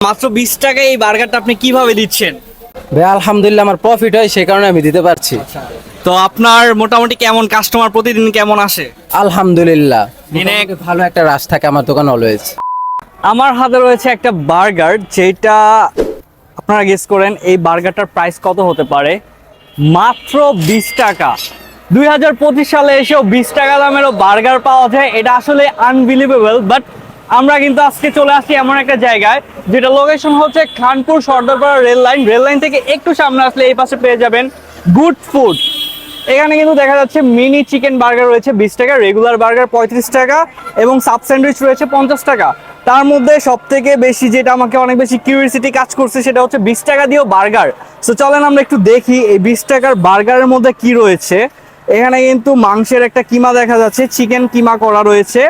মাত্র বিশ টাকায় এই বার্গারটা আপনি কীভাবে দিচ্ছেন? ভাই আলহামদুলিল্লাহ আমার প্রফিট হয় সেই কারণে আমি দিতে পারছি। তো আপনার মোটামুটি কেমন কাস্টমার প্রতিদিন কেমন আসে? আলহামদুলিল্লাহ। দিনে ভালো একটা রাশ থাকে আমার দোকান অলওয়েজ আমার হাতে রয়েছে একটা বার্গার যেটা আপনারা গেস করেন এই বার্গারটার প্রাইস কত হতে পারে? মাত্র বিশ টাকা। দুই হাজার পঁচিশ সালে এসেও বিশ টাকা দামেরও বার্গার পাওয়া যায় এটা আসলে আনবিলিভেবল বাট আমরা কিন্তু আজকে চলে আসছি এমন একটা জায়গায়, যেটা লোকেশন হচ্ছে Khanpur Sardarpara rail line. Rail line থেকে একটু সামনে আসলে এই পাশে পেয়ে যাবেন গুড ফুড। এখানে কিন্তু দেখা যাচ্ছে মিনি চিকেন বার্গার রয়েছে বিশ টাকা রেগুলার বার্গার পঁয়ত্রিশ টাকা এবং সাব স্যান্ডউইচ রয়েছে পঞ্চাশ টাকা। তার মধ্যে সব থেকে বেশি যেটা আমাকে অনেক বেশি কিউরিয়াসিটি কাজ করছে সেটা হচ্ছে বিশ টাকা দিয়েও বার্গার সো চলেন আমরা একটু দেখি এই বিশ টাকার বার্গারের মধ্যে কি রয়েছে। এখানে কিন্তু মাংসের একটা কিমা দেখা যাচ্ছে চিকেন কিমা করা রয়েছে।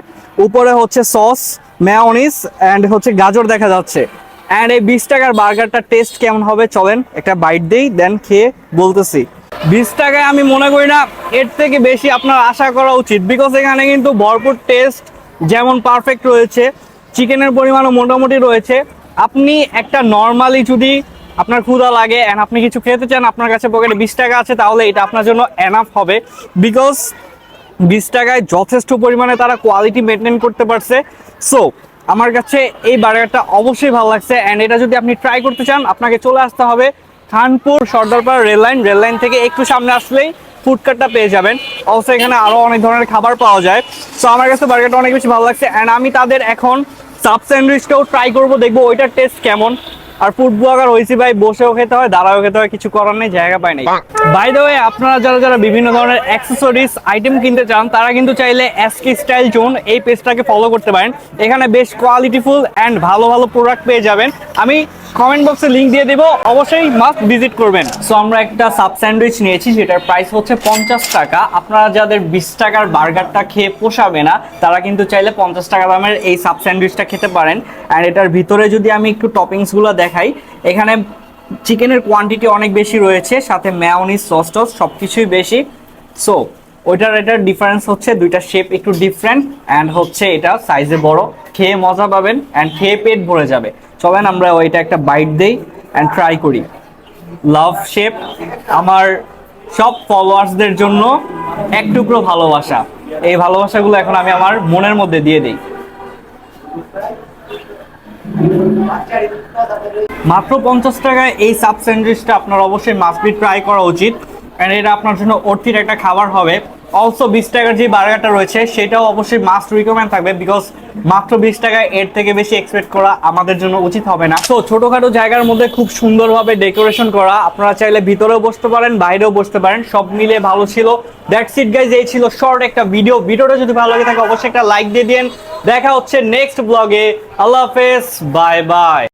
উপরে হচ্ছে সস ম্যাওনিস অ্যান্ড হচ্ছে গাজর দেখা যাচ্ছে। অ্যান্ড এই বিশ টাকার বার্গারটা টেস্ট কেমন হবে চলেন একটা বাইট দেই দেন খেয়ে বলতেছি। বিশ টাকায় আমি মনে করি না এর থেকে বেশি আপনার আশা করা উচিত বিকজ এখানে কিন্তু ভরপুর টেস্ট যেমন পারফেক্ট রয়েছে চিকেনের পরিমাণও মোটামুটি রয়েছে। আপনি একটা নর্মালি যদি আপনার ক্ষুদা লাগে অ্যান্ড আপনি কিছু খেতে চান, আপনার কাছে পকেটে বিশ টাকা আছে, তাহলে এটা আপনার জন্য এনাফ হবে। বিকজ বিশ টাকায় যথেষ্ট পরিমাণে তারা কোয়ালিটি মেনটেন করতে পারছে। সো আমার কাছে এই বার্গারটা অবশ্যই ভালো লাগছে অ্যান্ড এটা যদি আপনি ট্রাই করতে চান, আপনাকে চলে আসতে হবে Khanpur Sardarpara rail line. Rail line থেকে একটু সামনে আসলেই ফুডকার্টটা পেয়ে যাবেন। অবশ্যই এখানে আরও অনেক ধরনের খাবার পাওয়া যায়। সো আমার কাছে বার্গারটা অনেক বেশি ভালো লাগছে অ্যান্ড আমি তাদের এখন সাব স্যান্ডউইচটাও ট্রাই করব, দেখব ওইটার টেস্ট কেমন। আর ফুড ব্লগার হয়েছি ভাই বসেও খেতে হয় দাঁড়াও খেতে হয় কিছু করার নেই জায়গা পায় নাই। বাই দ্য ওয়ে আপনারা যারা যারা বিভিন্ন ধরনের অ্যাক্সেসরিজ আইটেম কিনতে চান তারা কিন্তু চাইলে এসকে স্টাইল জোন এই পেজটাকে ফলো করতে পারেন। এখানে বেশ কোয়ালিটিফুল অ্যান্ড ভালো ভালো প্রোডাক্ট পেয়ে যাবেন। আমি কমেন্ট বক্সে লিংক দিয়ে দেবো অবশ্যই মাস্ট ভিজিট করবেন। সো আমরা একটা সাব স্যান্ডউইচ নিয়েছি যেটার প্রাইস হচ্ছে পঞ্চাশ টাকা। আপনারা যাদের বিশ টাকার বার্গারটা খেয়ে পোষাবে না তারা কিন্তু চাইলে পঞ্চাশ টাকা দামের এই সাব স্যান্ডউইচটা খেতে পারেন। অ্যান্ড এটার ভিতরে যদি আমি একটু টপিংসগুলো দেখাই। এখানে চিকেনের কোয়ান্টিটি অনেক বেশি রয়েছে, সাথে ম্যাওনিজ সস টস সব কিছুই বেশি। সো ওইটার এটার ডিফারেন্স হচ্ছে দুইটা শেপ একটু ডিফারেন্ট অ্যান্ড হচ্ছে এটা সাইজে বড়। খেয়ে মজা পাবেন অ্যান্ড খেয়ে পেট ভরে যাবে। চলেন আমরা ওইটা একটা বাইট দেই অ্যান্ড ট্রাই করি। লাভ শেপ আমার সব ফলোয়ার্সদের জন্য এক টুকরো ভালোবাসা। এই ভালোবাসাগুলো এখন আমি আমার মনের মধ্যে দিয়ে দিই। মাত্র পঞ্চাশ টাকায় এই সাব স্যান্ডউইচটা আপনার অবশ্যই মাসবিট ট্রাই করা উচিত। অ্যান্ড এটা আপনার জন্য অর্থির একটা খাবার হবে। অলসো বিশ টাকার যে বার্গারটা রয়েছে, সেটাও অবশ্যই মাস্ট রিকমেন্ড থাকবে বিকজ মাত্র বিশ টাকায় এর থেকে বেশি এক্সপেক্ট করা আমাদের জন্য উচিত হবে না। তো ছোটখাটো জায়গার মধ্যে খুব সুন্দরভাবে ডেকোরেশন করা, আপনারা চাইলে ভিতরেও বসতে পারেন, বাইরেও বসতে পারেন, সব মিলে ভালো ছিল। দ্যাটস ইট গাইজ এই ছিল শর্ট একটা ভিডিও ভিডিওটা যদি ভালো লাগে থাকে, অবশ্যই একটা লাইক দিয়ে দিন দেখা হচ্ছে নেক্সট ব্লগে আল্লাহ হাফেজ বাই বাই